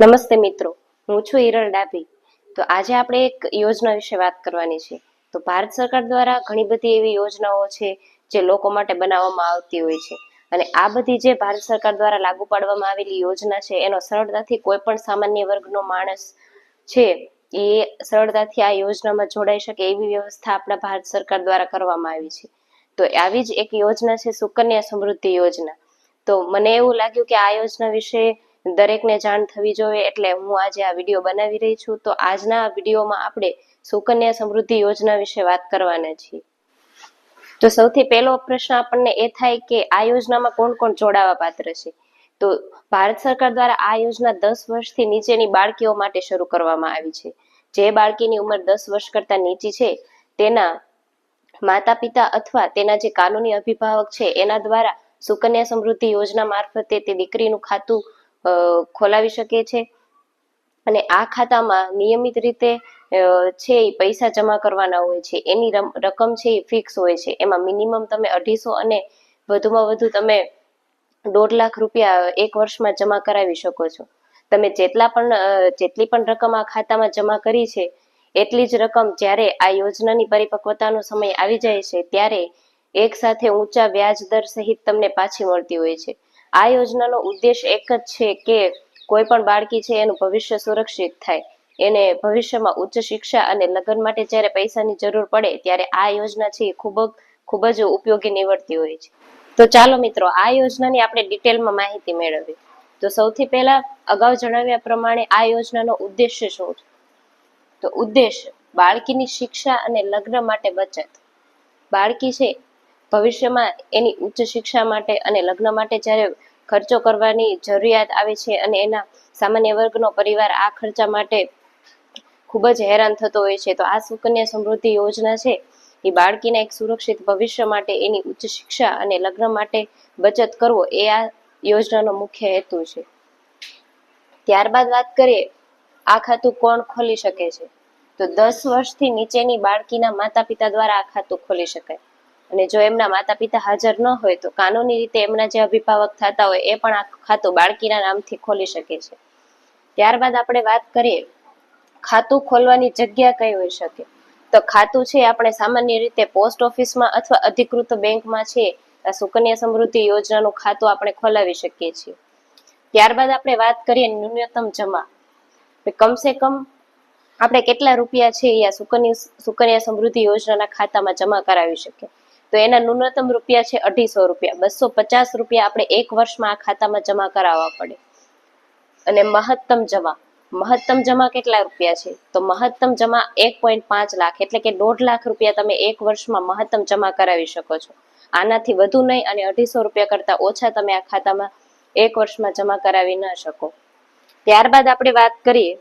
નમસ્તે મિત્રો, હું છું હિરલ ડાભી. તો આજે આપણે એક યોજના વિશે વાત કરવાની છે. તો ભારત સરકાર દ્વારા ઘણી બધી એવી યોજનાઓ છે જે લોકો માટે બનાવવામાં આવતી હોય છે. અને આ બધી જે ભારત સરકાર દ્વારા લાગુ પાડવામાં આવેલી યોજના છે, એનો સરળતાથી કોઈ પણ સામાન્ય વર્ગનો માણસ છે, એ સરળતાથી આ યોજનામાં જોડાઈ શકે એવી વ્યવસ્થા આપણા ભારત સરકાર દ્વારા કરવામાં આવી છે. તો આવી જ એક યોજના છે, સુકન્યા સમૃદ્ધિ યોજના. તો મને એવું લાગ્યું કે આ યોજના વિશે દરેકને જાણ થવી જોઈએ એટલે હું આજે આ વીડિયો બનાવી રહી છું. તો આજના વિડીયોમાં આપણે સુકન્યા સમૃદ્ધિ યોજના વિશે વાત કરવાના છીએ. તો સૌથી પહેલો પ્રશ્ન આપણને એ થાય કે આ યોજનામાં કોણ કોણ જોડાવા પાત્ર છે? તો ભારત સરકાર દ્વારા આ યોજના દસ વર્ષથી નીચેની બાળકીઓ માટે શરૂ કરવામાં આવી છે. જે બાળકીની ઉંમર દસ વર્ષ કરતા નીચી છે, તેના માતા પિતા અથવા તેના જે કાનૂની અભિભાવક છે, એના દ્વારા સુકન્યા સમૃદ્ધિ યોજના મારફતે તે દીકરીનું ખાતું ખોલાવી શકે છે. અને આ ખાતામાં નિયમિત રીતે છે એ પૈસા જમા કરવાના હોય છે. એની રકમ છે એ ફિક્સ હોય છે. એમાં મિનિમમ તમે અઢીસો અને વધુમાં વધુ તમે દોઢ લાખ રૂપિયા એક વર્ષમાં જમા કરાવી શકો છો. તમે જેટલા પણ જેટલી પણ રકમ આ ખાતામાં જમા કરી છે, એટલી જ રકમ જ્યારે આ યોજનાની પરિપક્વતાનો સમય આવી જાય છે, ત્યારે એક સાથે ઊંચા વ્યાજ દર સહિત તમને પાછી મળતી હોય છે. આ યોજનાનો ઉદ્દેશ એક જ છે કે કોઈ પણ બાળકી છે એનું ભવિષ્ય સુરક્ષિત થાય. એને ભવિષ્યમાં ઉચ્ચ શિક્ષા અને લગ્ન માટે જ્યારે પૈસાની જરૂર પડે ત્યારે આ યોજના છે એ ખૂબ ખૂબ જ ઉપયોગી નીવડતી હોય છે. તો ચાલો મિત્રો, આ યોજનાની આપણે ડિટેલમાં માહિતી મેળવીએ. તો સૌથી પહેલા અગાઉ જણાવ્યા પ્રમાણે આ યોજનાનો ઉદ્દેશ્ય શું છે? તો ઉદ્દેશ, બાળકીની શિક્ષા અને લગ્ન માટે બચત. બાળકી છે, ભવિષ્યમાં એની ઉચ્ચ શિક્ષા માટે અને લગ્ન માટે જ્યારે ખર્ચો કરવાની જરૂરિયાત આવે છે અને એના સામાન્ય વર્ગનો પરિવાર આ ખર્ચા માટે ખૂબ જ હેરાન થતો હોય છે. તો આ સુકન્યા સમૃદ્ધિ યોજના છે. એ બાળકીના એક સુરક્ષિત ભવિષ્ય માટે, એની ઉચ્ચ શિક્ષા અને લગ્ન માટે બચત કરવો એ આ યોજનાનો મુખ્ય હેતુ છે. ત્યારબાદ વાત કરીએ, આ ખાતું કોણ ખોલી શકે છે? તો દસ વર્ષથી નીચેની બાળકીના માતા પિતા દ્વારા આ ખાતું ખોલી શકાય. અને જો એમના માતા પિતા હાજર ન હોય તો કાનૂની રીતે એમના જે અભિભાવક થતા હોય એ પણ આ ખાતું બાળકીના નામથી ખોલી શકે છે. ત્યારબાદ આપણે વાત કરીએ, ખાતું ખોલવાની જગ્યા કઈ હોઈ શકે? તો ખાતું છે આપણે સામાન્ય રીતે પોસ્ટ ઓફિસમાં અથવા અધિકૃત બેંકમાં છે. સુકન્યા સમૃદ્ધિ યોજનાનું ખાતું આપણે ખોલાવી શકીએ છીએ. ત્યારબાદ આપણે વાત કરીએ ન્યૂનતમ જમા. કમસે કમ આપણે કેટલા રૂપિયા છે એ સુકન્યા સુકન્યા સમૃદ્ધિ યોજનાના ખાતામાં જમા કરાવી શકીએ? તો એના ન્યૂનતમ રૂપિયા છે અઢીસો રૂપિયા. બસો પચાસ રૂપિયા આપણે એક વર્ષમાં આ ખાતામાં જમા કરાવવા પડે. અને મહત્તમ જમા. મહત્તમ જમા કેટલા રૂપિયા છે? તો મહત્તમ જમા એક પોઈન્ટ પાંચ લાખ. એટલે કે દોઢ લાખ રૂપિયા તમે એક વર્ષમાં મહત્તમ જમા કરાવી શકો છો. આનાથી વધુ નહીં અને અઢીસો રૂપિયા કરતા ઓછા તમે આ ખાતામાં એક વર્ષમાં જમા કરાવી ન શકો. ત્યારબાદ આપણે વાત કરીએ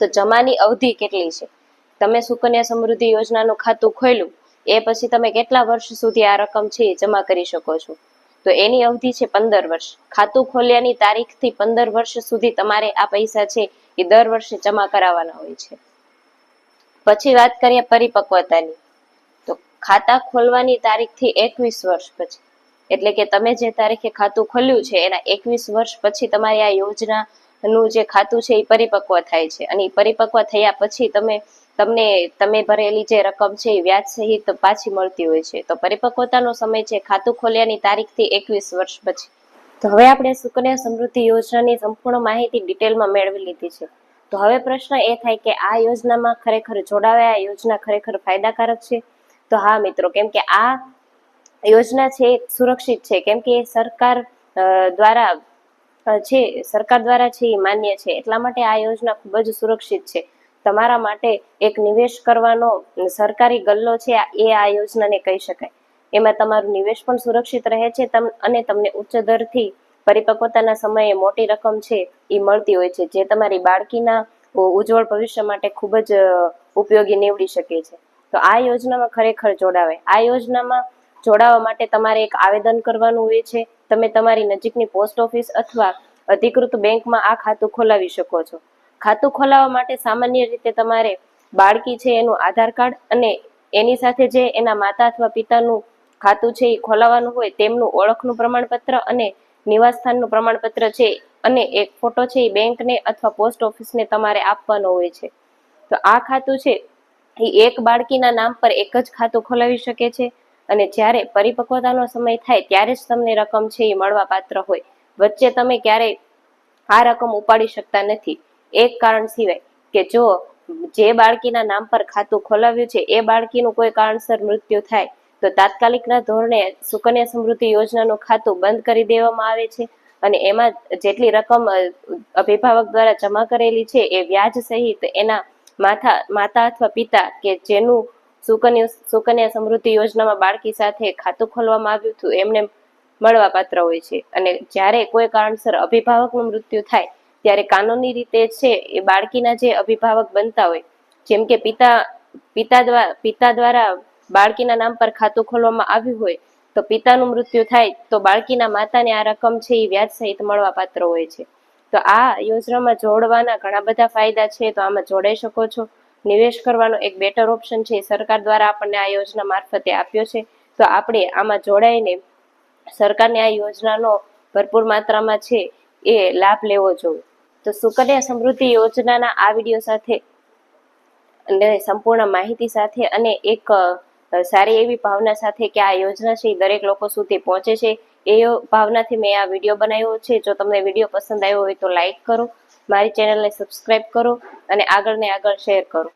તો જમાની અવધિ કેટલી છે? તમે સુકન્યા સમૃદ્ધિ યોજનાનું ખાતું ખોલ્યું. એ પછી તમે કેટલા વર્ષ સુધી આ રકમ છે જમા કરી શકો છો? તો એની અવધિ છે પંદર વર્ષ. ખાતું ખોલ્યાની તારીખથી પંદર વર્ષ સુધી તમારે આ પૈસા છે એ દર વર્ષે જમા કરાવવાના હોય છે. પછી વાત કરીએ પરિપક્વતાની. તો ખાતા ખોલવાની તારીખથી એકવીસ વર્ષ પછી. એટલે કે તમે જે તારીખે ખાતું ખોલ્યું છે, એના એકવીસ વર્ષ પછી તમારી આ યોજનાનું જે ખાતું છે એ પરિપક્વ થાય છે. અને પરિપક્વ થયા પછી તમે તમને, તમે ભરેલી જે રકમ છે એ વ્યાજ સહિત પાછી મળતી હોય છે. તો પરિપક્વતાનો સમય છે ખાતું ખોલ્યાની તારીખથી એકવીસ વર્ષ પછી. તો હવે આપણે સુકન્યા સમૃદ્ધિ યોજનાની સંપૂર્ણ માહિતી ડિટેલમાં મેળવી લીધી છે. તો હવે પ્રશ્ન એ થાય કે આ યોજનામાં ખરેખર જોડાવા આ યોજના ખરેખર ફાયદાકારક છે? તો હા મિત્રો, કેમ કે આ યોજના છે સુરક્ષિત છે. કેમ કે સરકાર દ્વારા છે, સરકાર દ્વારા છે એ માન્ય છે. એટલા માટે આ યોજના ખૂબ જ સુરક્ષિત છે. તમારા માટે એક નિવેશ કરવાનો સરકારી ગલ્લો છે એ આ યોજનાને કહી શકાય. એમાં તમારું નિવેશ પણ સુરક્ષિત રહે છે, તમ અને તમને ઉચ્ચ દરથી પરિપક્વતાના સમયે મોટી રકમ છે એ મળતી હોય છે, જે તમારી બાળકીના ઉજ્જવળ ભવિષ્ય માટે ખૂબ જ ઉપયોગી નીવડી શકે છે. તો આ યોજનામાં ખરેખર જોડાવાય. આ યોજનામાં જોડાવા માટે તમારે એક આવેદન કરવાનું હોય છે, તમે તમારી નજીકની પોસ્ટ ઓફિસ અથવા અધિકૃત બેંકમાં આ ખાતું ખોલાવી શકો છો. ખાતું ખોલાવવા માટે સામાન્ય રીતે તમારે બાળકી છે એનું આધાર કાર્ડ અને એની સાથે જે એના માતા અથવા પિતાનું ખાતું છે એ ખોલાવવાનું હોય તેમનું ઓળખનું પ્રમાણપત્ર અને નિવાસ સ્થાનનું પ્રમાણપત્ર છે અને એક ફોટો છે એ બેંકને અથવા પોસ્ટ ઓફિસને તમારે આપવાનો હોય છે. તો આ ખાતું છે એ એક બાળકીના નામ પર એક જ ખાતું ખોલાવી શકે છે અને જ્યારે પરિપક્વતાનો સમય થાય ત્યારે જ તમને રકમ છે એ મળવા પાત્ર હોય. વચ્ચે તમે ક્યારેય આ રકમ ઉપાડી શકતા નથી. એક કારણ સિવાય કે જો જે બાળકીના નામ પર ખાતું ખોલાવ્યું છે, એ બાળકીનું કોઈ કારણસર મૃત્યુ થાય, તો તાત્કાલિકના ધોરણે સુકન્યા સમૃદ્ધિ યોજનાનું ખાતું બંધ કરી દેવામાં આવે છે અને એમાં જેટલી રકમ અભિભાવક દ્વારા જમા કરેલી છે, એ વ્યાજ સહિત એના માથા, માતા અથવા પિતા કે જેનું સુકન્યા સુકન્યા સમૃદ્ધિ યોજનામાં બાળકી સાથે ખાતું ખોલવામાં આવ્યું હતું, એમને મળવા પાત્ર હોય છે. અને જ્યારે કોઈ કારણસર અભિભાવકનું મૃત્યુ થાય ત્યારે કાનૂની રીતે છે એ બાળકીના જે અભિભાવક બનતા હોય, જેમ કે પિતા પિતા દ્વારા પિતા દ્વારા બાળકીના નામ પર ખાતું ખોલવામાં આવ્યું હોય, તો પિતાનું મૃત્યુ થાય તો બાળકીના માતાને આ રકમ છે એ વ્યાજ સહિત મળવા પાત્ર હોય છે. તો આ યોજનામાં જોડવાના ઘણા બધા ફાયદા છે, તો આમાં જોડાઈ શકો છો. નિવેશ કરવાનો એક બેટર ઓપ્શન છે, સરકાર દ્વારા આપણને આ યોજના મારફતે આપ્યો છે. તો આપણે આમાં જોડાઈને સરકારની આ યોજનાનો ભરપૂર માત્રામાં છે એ લાભ લેવો જોઈએ. તો સુકન્યા સમૃદ્ધિ યોજનાના આ વીડિયો સાથે અને સંપૂર્ણ માહિતી સાથે અને એક સારી એવી ભાવના સાથે કે આ યોજના છે એ દરેક લોકો સુધી પહોંચે છે. એ ભાવનાથી મેં આ વીડિયો બનાવ્યો છે. જો તમને વીડિયો પસંદ આવ્યો હોય તો લાઈક કરો, મારી ચેનલને સબસ્ક્રાઈબ કરો અને આગળ ને આગળ શેર કરો.